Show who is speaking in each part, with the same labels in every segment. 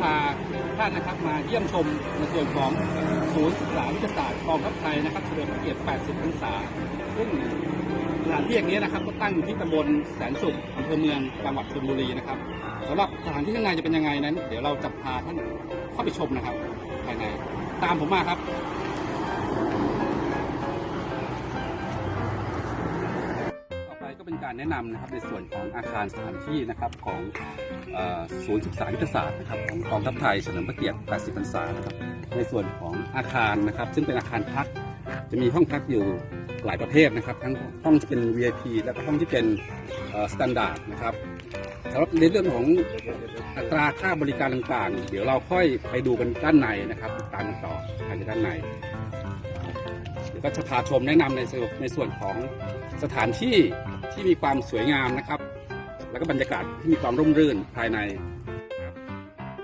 Speaker 1: พาท่านนะครับมาเยี่ยมชมในส่วนของศูนย์ศึกษาวิทยาศาสตร์กองทัพไทยนะครับเฉลิมพระเกียรติ 80 พรรษา ซึ่งสถานที่อย่างนี้นะครับก็ตั้งอยู่ที่ตำบลแสนสุขอำเภอเมืองจังหวัดชลบุรีนะครับสำหรับสถานที่ข้างในจะเป็นยังไงนั้น เดี๋ยวเราจะพาท่านเข้าไปชมนะครับ ภายในตามผมมาครับ การแนะนำนะครับในส่วนของอาคารสถานที่นะครับของเออศูนย์ศึกษายุทธศาสตร์นะครับของกองทัพไทยเฉลิมพระเกียรติ 80 พรรษานะครับในส่วนของอาคารนะครับซึ่งเป็นอาคารพักจะมีห้องพักอยู่หลายประเภทนะครับทั้งห้องที่เป็น VIP แล้วก็ห้องที่เป็นสแตนดาร์ดนะครับสำหรับในเรื่องของอัตราค่าบริการต่างๆ เดี๋ยวเราค่อยไปดูกันด้านในนะครับตามกันต่อภายในด้านใน ก็จะพาชมแนะนำในส่วนในส่วนของสถานที่ที่มีความสวยงามนะครับ แล้วก็บรรยากาศที่มีความร่มรื่นภายใน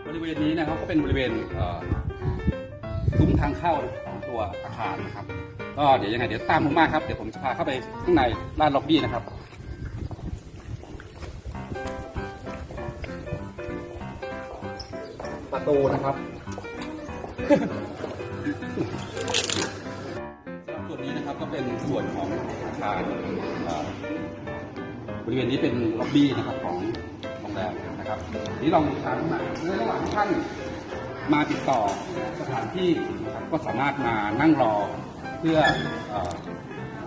Speaker 1: บริเวณนี้นะครับก็เป็นบริเวณซุ้มทางเข้าของตัวอาคารนะครับ ก็เดี๋ยวยังไงเดี๋ยวตามผมมาครับเดี๋ยวผมจะพาเข้าไปข้างในลานล็อบบี้นะครับประตูนะครับ ก็เป็นส่วนของอาคารบริเวณนี้เป็นล็อบบี้นะครับของโรงแรมนะครับนี่ลองถามมาในระหว่างท่านมาติดต่อสถานที่ก็สามารถมานั่งรอเพื่อเอ่อ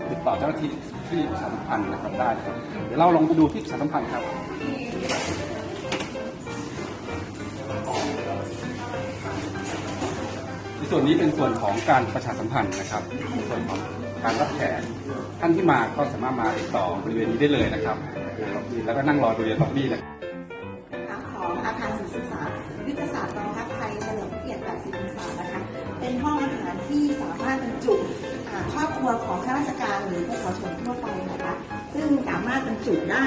Speaker 1: ติดต่อเจ้าหน้าที่ที่ประชาสัมพันธ์นะครับได้ครับเดี๋ยวเราลองไปดูที่ประชาสัมพันธ์ครับในส่วนนี้เป็นส่วนของการประชาสัมพันธ์นะครับส่วนของ การรับแขกท่านที่มาก็สามารถมาติดต่อบริเวณนี้ได้เลยนะครับแล้วก็นั่งรอบริเวณล็อบบี้นะครับ
Speaker 2: ของอาคารศึกษายุทธศาสตร์กองทัพไทยเฉลิมพระเกียรติ80พรรษานะคะเป็นห้องอาหารที่สามารถบรรจุครอบครัวของข้าราชการหรือประชาชนทั่วไปนะคะซึ่งสามารถบรรจุได้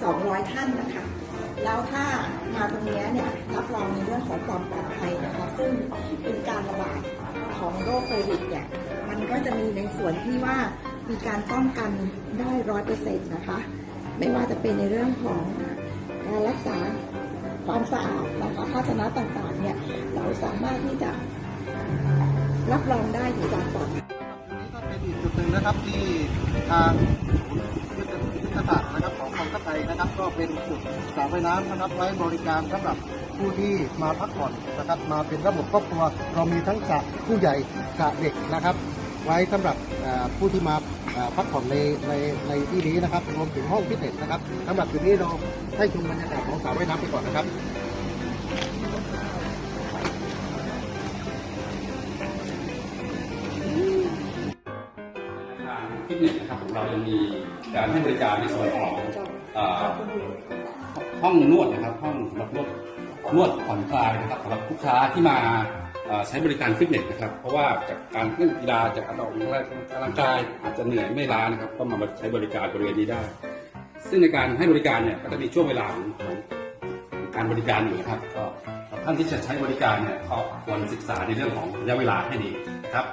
Speaker 2: 200 ท่านนะคะแล้วถ้ามาตรงนี้เนี่ยรับรองในเรื่องของความปลอดภัยนะคะซึ่งเป็นการระบาดของโรคโควิดเนี่ย ก็จะมีในส่วนที่ว่ามีการป้องกันได้ร้อยเปอร์เซ็นต์นะคะ ไม่ว่าจะเป็นในเรื่องของการรักษาความสะอาดนะคะภาชนะต่างๆเนี่ยเราสามารถที่จะรับรองได้ถึงความปลอดภัย
Speaker 3: นี้ก็เป็นอีกจุดหนึ่งนะครับที่ทางยุทธศาสตร์นะครับของกองทัพไทยนะครับ ก็เป็นจุดสระว่ายน้ำนะครับไว้บริการสำหรับผู้ที่มาพักผ่อนนะครับมาเป็นระบบครอบครัวเรามีทั้งสระผู้ใหญ่สระเด็กนะครับ ไว้สำหรับเอ่อผู้ที่มาเอ่อพักผ่อนในในในที่นี้นะครับรวมถึงห้องฟิตเนสนะครับสำหรับจุดนี้เราให้ชมบรรยากาศของสระว่ายน้ำไปก่อนนะครับ
Speaker 1: ทางฟิตเนสนะครับของเรายังมีการให้บริการในส่วนของเอ่อห้องนวดนะครับ ห้องสำหรับนวดนวดผ่อนคลายนะครับสำหรับลูกค้าที่มาเอ่อ ใช้บริการฟิตเนสนะครับ เพราะว่าจากการเล่นกีฬาจากการออกกำลังกายอาจจะเหนื่อยไม่ล้านะครับก็มาใช้บริการบริเวณนี้ได้ ซึ่งในการให้บริการเนี่ยก็จะมีช่วงเวลาของการบริการอยู่นะครับ ก็ท่านที่จะใช้บริการเนี่ยก็ควรศึกษาในเรื่องของระยะเวลาให้ดีครับ